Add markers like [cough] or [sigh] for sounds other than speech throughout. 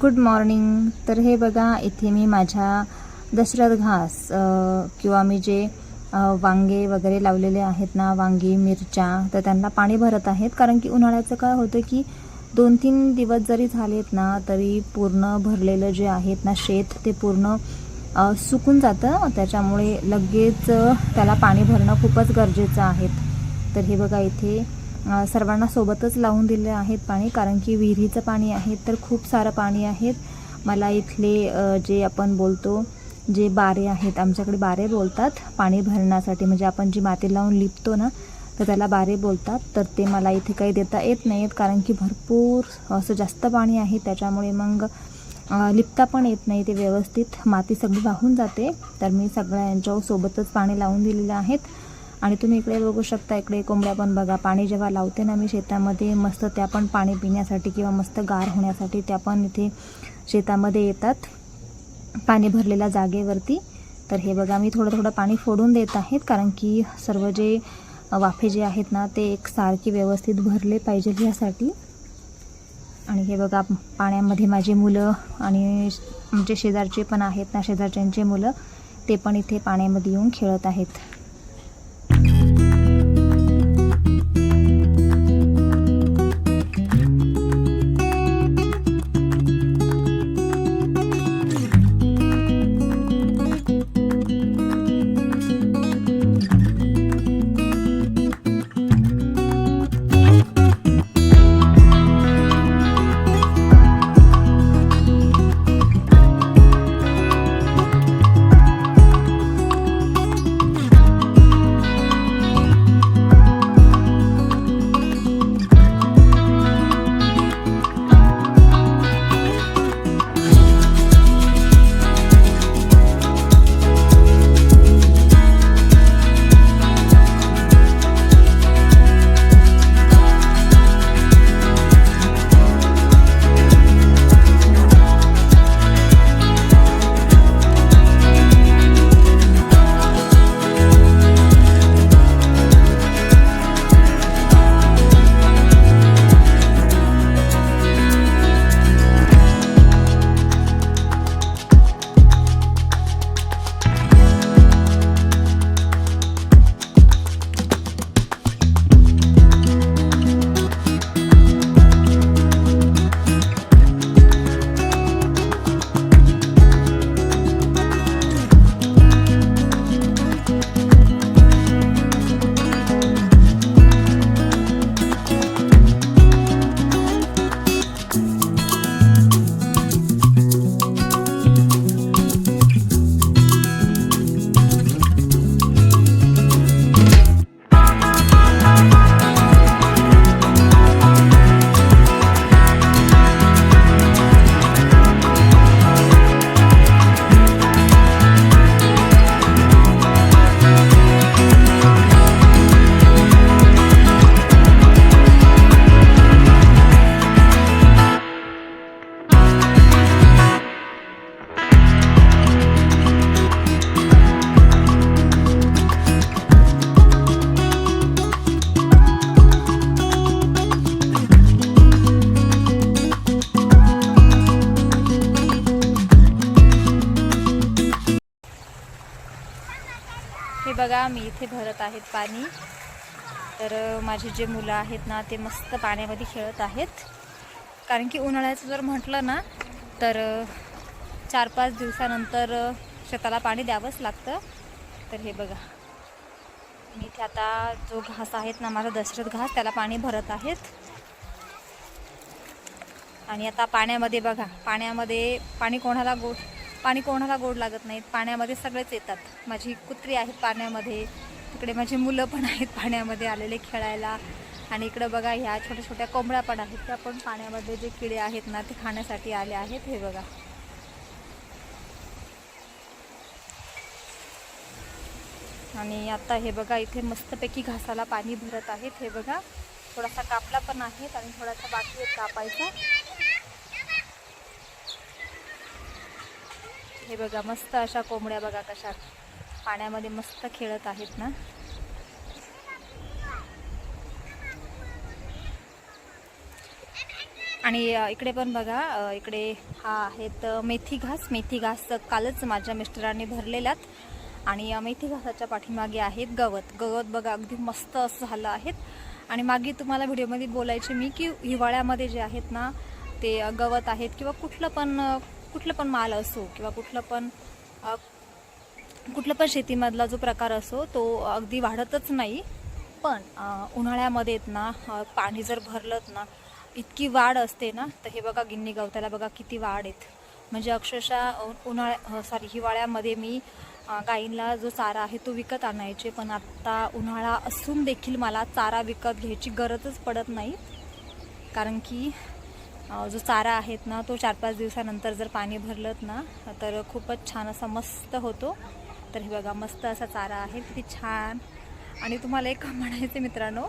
Good morning तर हे बघा इथे मी माझ्या दशरथ घास किंवा मी जे वांगे वगैरे लावलेले आहेत ना वांगी मिरच्या तर त्यांना पाणी भरत आहेत. कारण की उन्हाळ्याचं काय होतं की दोन तीन दिवस जरी झालेत ना तरी पूर्ण भरलेलं जे आहेत ना शेत ते पूर्ण सुकून जातं. त्याच्यामुळे लगेच त्याला पाणी भरणं खूपच गरजेचं आहे. तर हे बघा इथे सर्वांना सोबतच लावून दिले आहेत पाणी कारण की विहिरीचं पाणी आहे तर खूप सारं पाणी आहेत मला इथले जे आपण बोलतो जे बारे आहेत आमच्याकडे बारे बोलतात पाणी भरण्यासाठी. म्हणजे आपण जी माती लावून लिपतो ना तर त्याला बारे बोलतात. तर ते मला इथे काही देता येत नाहीत कारण की भरपूर असं जास्त पाणी आहे. त्याच्यामुळे मग लिपता पण येत नाही ते व्यवस्थित माती सगळी वाहून जाते. तर मी सगळ्यांच्या सोबतच पाणी लावून दिलेलं आहेत. आणि तुम्ही इकडे बघू शकता इकडे कोंबड्या पण बघा. पाणी जेव्हा लावते ना मी शेतामध्ये मस्त त्या पण पाणी पिण्यासाठी किंवा मस्त गार होण्यासाठी त्या पण इथे शेतामध्ये येतात. पाणी भरलेल्या जागेवरती. तर हे बघा मी थोडं थोडं पाणी फोडून देत आहेत कारण की सर्व जे वाफे जे आहेत ना ते एक सारखी व्यवस्थित भरले पाहिजे यासाठी. आणि हे बघा पाण्यामध्ये माझी मुलं आणि आमचे शेजारचे पण आहेत ना शेजारच्यांचे मुलं ते पण इथे पाण्यामध्ये येऊन खेळत आहेत. बघा मी इथे भरत आहेत पाणी. तर माझे जे मुलं आहेत ना ते मस्त पाण्यामध्ये खेळत आहेत. कारण की उन्हाळ्याचं जर म्हटलं ना तर चार पाच दिवसानंतर शेताला पाणी द्यावंच लागतं. तर हे बघा. मी इथे आता जो घास आहेत ना माझा दशरथ घास त्याला पाणी भरत आहेत. आणि आता पाण्यामध्ये बघा पाण्यामध्ये पाणी कोणाला गोड पाणी कोणाला गोड लागत नाहीत पाण्यामध्ये सगळेच येतात. माझी कुत्री आहेत पाण्यामध्ये. तिकडे माझी मुलं पण आहेत पाण्यामध्ये आलेले खेळायला. आणि इकडं बघा ह्या छोट्या छोट्या कोंबड्या पण आहेत. त्या पण पाण्यामध्ये जे किडे आहेत ना ते खाण्यासाठी आले आहेत. हे बघा. आणि आता हे बघा इथे मस्तपैकी घासाला पाणी भरत आहेत. हे बघा थोडासा कापला पण आहेत आणि थोडासा बाकी आहेत कापायचा. हे बघा मस्त अशा कोंबड्या बघा कशा पाण्यामध्ये मस्त खेळत आहेत ना. आणि इकडे पण बघा इकडे हा आहेत मेथी घास. मेथी घास कालच माझ्या मिस्टरांनी भरलेलात आणि मेथी घासाच्या पाठीमागे आहेत गवत. गवत बघा अगदी मस्त असं झालं आहेत. आणि मागे तुम्हाला व्हिडिओमध्ये बोलायचे मी की हिवाळ्यामध्ये जे आहेत ना ते गवत आहेत किंवा कुठलं पण कुठलं पण माल असो किंवा कुठलं पण कुठलं पण शेतीमधला जो प्रकार असो तो अगदी वाढतच नाही. पण उन्हाळ्यामध्ये आहेत ना पाणी जर भरलं ना इतकी वाढ असते ना तर हे बघा गिन्नी गवताला बघा किती वाढ आहेत. म्हणजे अक्षरशः उन्हाळ्या सॉरी हिवाळ्यामध्ये मी गाईंना जो चारा आहे तो विकत आणायचे पण आत्ता उन्हाळा असून देखील मला चारा विकत घ्यायची गरजच पडत नाही. कारण की जो चारा आहेत ना तो चार पाच दिवसानंतर जर पाणी भरलं ना तर खूपच छान असा मस्त होतो. तर हे बघा मस्त असा चारा आहे. किती छान. आणि तुम्हाला एक [laughs] म्हणायचं मित्रांनो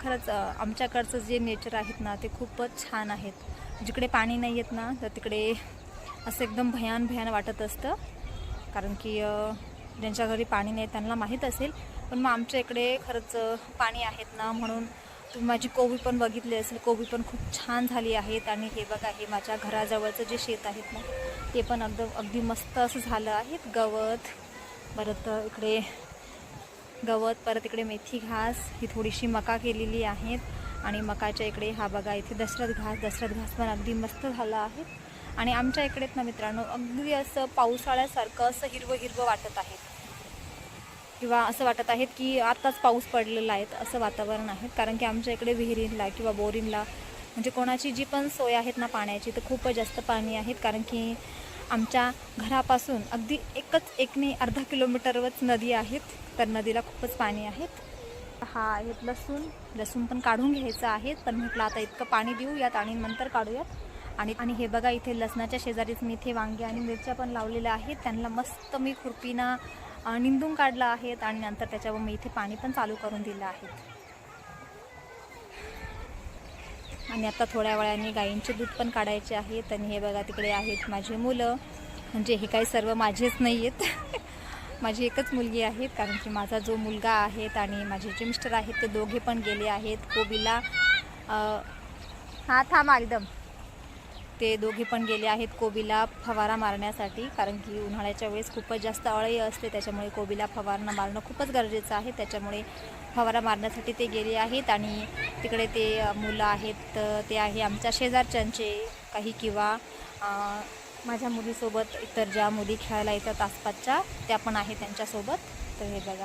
खरंच आमच्याकडचं जे नेचर आहेत ना ते खूपच छान आहेत. जिकडे पाणी नाही येत ना तर तिकडे असं एकदम भयान भयान वाटत असतं. कारण की ज्यांच्या घरी पाणी नाही त्यांना माहीत असेल. पण मग आमच्या इकडे खरंच पाणी आहेत ना म्हणून तुम्ही माझी कोबी पण बघितली असेल कोबी पण खूप छान झाली आहेत आणि हे बघा हे माझ्या घराजवळचं जे शेत आहेत ना ते पण अगदी अगदी मस्त असं झालं आहे गवत परत इकडे गवत परत इकडे मेथी घास ही थोडीशी मका केलेली आहेत. आणि मकाच्या इकडे हा बघा इथे दशरथ घास दशरथ घास पण अगदी मस्त झाला आहे आणि आमच्या इकडेच ना मित्रांनो अगदी असं पावसाळ्यासारखं असं हिरवं हिरवं वाटत आहे. किंवा असं वाटत आहेत की आत्ताच पाऊस पडलेला आहे असं वातावरण आहे. कारण की आमच्या इकडे विहिरींला किंवा बोरिंगला म्हणजे कोणाची जी पण सोय आहेत ना पाण्याची तर खूपच जास्त पाणी आहेत. कारण की आमच्या घरापासून अगदी एकच एकने अर्धा किलोमीटरवरच नदी आहेत. तर नदीला खूपच पाणी आहेत. हा आहेत लसूण. लसूण पण काढून घ्यायचं आहे. पण म्हटलं आता इतकं पाणी देऊयात आणि नंतर काढूयात. आणि आणि हे बघा इथे लसणाच्या शेजारीच मी इथे वांगे आणि मिरच्या पण लावलेल्या आहेत. त्यांना मस्त मी खुरपीनं निंदून काढलं आहेत आणि नंतर त्याच्यावर मी इथे पाणी पण चालू करून दिलं आहे. आणि आता थोड्या वेळाने गायींचे दूध पण काढायचे आहेत आणि हे बघा तिकडे आहेत माझी मुलं. म्हणजे हे काही सर्व माझेच नाही आहेत [laughs] माझी एकच मुलगी आहेत कारण की माझा जो मुलगा आहेत आणि माझे जे मिस्टर आहेत ते दोघे पण गेले आहेत. कोबीला हा थांब एकदम ते दोघे पण गेले आहेत कोबीला फवारा मारण्यासाठी कारण की उन्हाळ्याच्या वेळेस खूपच जास्त अळई असते त्याच्यामुळे कोबीला फवारणं मारणं खूपच गरजेचं आहे. त्याच्यामुळे फवारा मारण्यासाठी ते गेले आहेत आणि तिकडे ते मुलं आहेत ते आहे आमच्या शेजारच्यांचे काही किंवा माझ्या मुलीसोबत इतर ज्या मुली खेळायला येतात आसपासच्या त्या पण आहेत त्यांच्यासोबत. तर हे बघा.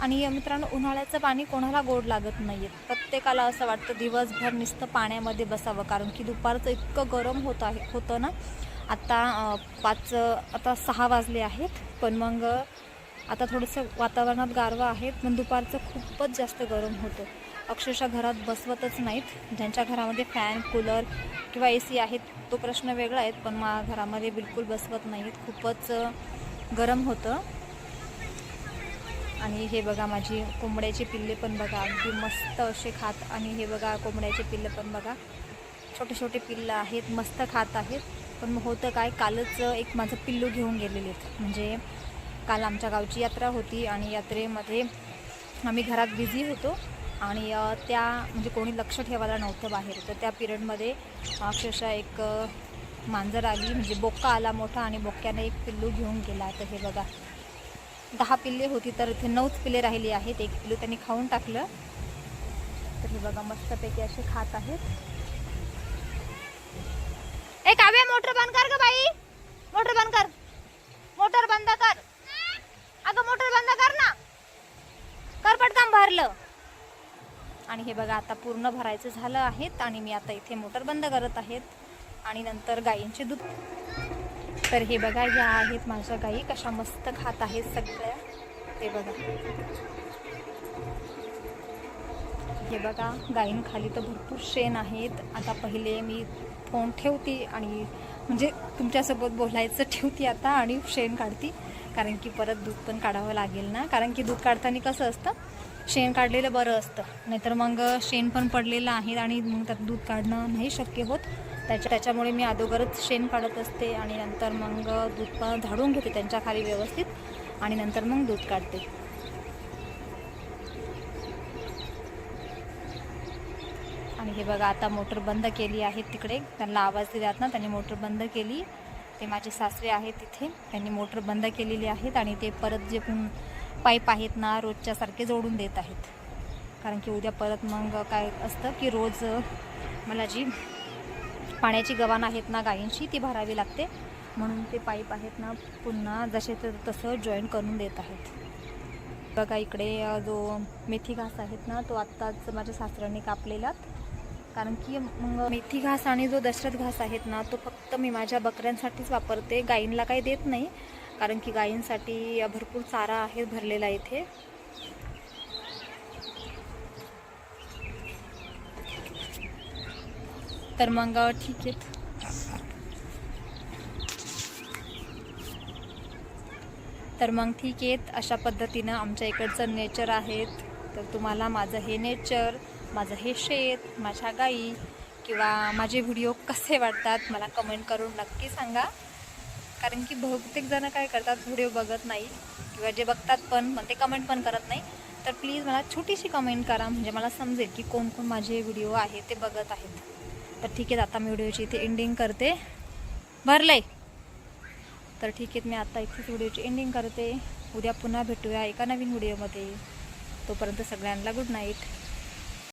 आणि मित्रांनो उन्हाळ्याचं पाणी कोणाला गोड लागत नाही आहे प्रत्येकाला असं वाटतं दिवसभर नुसतं पाण्यामध्ये बसावं कारण की दुपारचं इतकं गरम होत आहे होतं ना. आत्ता पाच आता सहा वाजले आहेत पण मग आता थोडंसं वातावरणात गारवा आहे पण दुपारचं खूपच जास्त गरम होतं. अक्षरशः घरात बसवतच नाहीत. ज्यांच्या घरामध्ये फॅन कूलर किंवा ए सी आहेत तो प्रश्न वेगळा आहेत पण मा घरामध्ये बिलकुल बसवत नाहीत. खूपच गरम होतं. आणि हे बघा माझी कोंबड्याचे पिल्ले पण बघा अगदी मस्त असे खात. आणि हे बघा कोंबड्याचे पिल्ले पण बघा. छोटे छोटे पिल्लं आहेत मस्त खात आहेत. पण मग होतं काय कालच एक माझं पिल्लू घेऊन गेलेले म्हणजे काल आमच्या गावची यात्रा होती आणि यात्रेमध्ये आम्ही घरात बिझी होतो. आणि त्या म्हणजे कोणी लक्ष ठेवायला नव्हतं बाहेर. तर त्या पिरियडमध्ये अक्षरशः एक मांजर आली. म्हणजे बोक्का आला मोठा आणि बोक्याने एक पिल्लू घेऊन गेला. तर हे बघा दहा पिल्ले होती तर इथे नऊच पिल्ले राहिली आहेत. एक पिल्लू त्यांनी खाऊन टाकलं. तर हे बघा मस्तपैकी असे खात आहेत. ए काव्या मोटर बंद कर ग बाई. मोटर बंद कर. मोटर बंद कर. अगं मोटर बंद कर ना. कर पटकन भरलं. आणि हे बघा आता पूर्ण भरायचं झालं आहेत आणि मी आता इथे मोटर बंद करत आहेत. आणि नंतर गायींचे दूध तर हे बघा या आहेत माझ्या गाई. कशा मस्त खात आहेत सगळ्या. ते बघा. हे बघा गायींखाली तर भरपूर शेण आहेत. आता पहिले मी फोन ठेवते आणि म्हणजे तुमच्यासोबत बोलायचं ठेवते आता आणि शेण काढते. कारण की परत दूध पण काढावं लागेल ना. कारण की दूध काढताना कसं असतं? शेण काढलेलं बरं असतं. नाहीतर मग शेण पण पडलेलं आहे आणि मग त्यात दूध काढणं नाही शक्य होत. त्याच्या त्याच्यामुळे मी अगोदरच शेण काढत असते आणि नंतर मग दूध पण झाडून घेते त्यांच्या खाली व्यवस्थित आणि नंतर मग दूध काढते. आणि हे बघा आता मोटर बंद केली आहे तिकडे. त्यांना आवाज दिलात ना त्यांनी मोटर बंद केली. ते माझे सासरे आहेत तिथे त्यांनी मोटर बंद केलेली आहेत आणि ते परत जे पण पाईप आहेत ना रोजच्यासारखे जोडून देत आहेत. कारण की उद्या परत मग काय असतं की रोज मला जी पाण्याची गवाण आहेत ना गायींची ती भरावी लागते. म्हणून ते पाईप आहेत ना पुन्हा जसे तर तसं जॉईन करून देत आहेत. बघा इकडे जो मेथी घास आहेत ना तो आत्ताच माझ्या सासऱ्याने कापलेलात. कारण की मग मेथी घास आणि जो दशरथ घास आहेत ना तो फक्त मी माझ्या बकऱ्यांसाठीच वापरते. गायींना काही देत नाही. कारण की गायींसाठी भरपूर चारा आहे भरलेला इथे. तर मग ठीक आहे. तर मग ठीक आहेत अशा पद्धतीनं आमच्या इकडचं नेचर आहेत. तर तुम्हाला माझं हे नेचर माझं हे शेत माझ्या गाई किंवा माझे व्हिडिओ कसे वाटतात मला कमेंट करून नक्की सांगा. कारण की बहुतेक जण काय करतात व्हिडिओ बघत नाही किंवा जे बघतात पण मग ते कमेंट पण करत नाही. तर प्लीज मला छोटीशी कमेंट करा म्हणजे मला समजेल की कोण कोण माझे व्हिडिओ आहे ते बघत आहेत. तर ठीक आहे आता मी व्हिडिओची इथे एंडिंग करते. भरलंय. तर ठीक आहे मी आता इथेच व्हिडिओची एंडिंग करते. उद्या पुन्हा भेटूया एका नवीन व्हिडिओमध्ये. तोपर्यंत सगळ्यांना गुड नाईट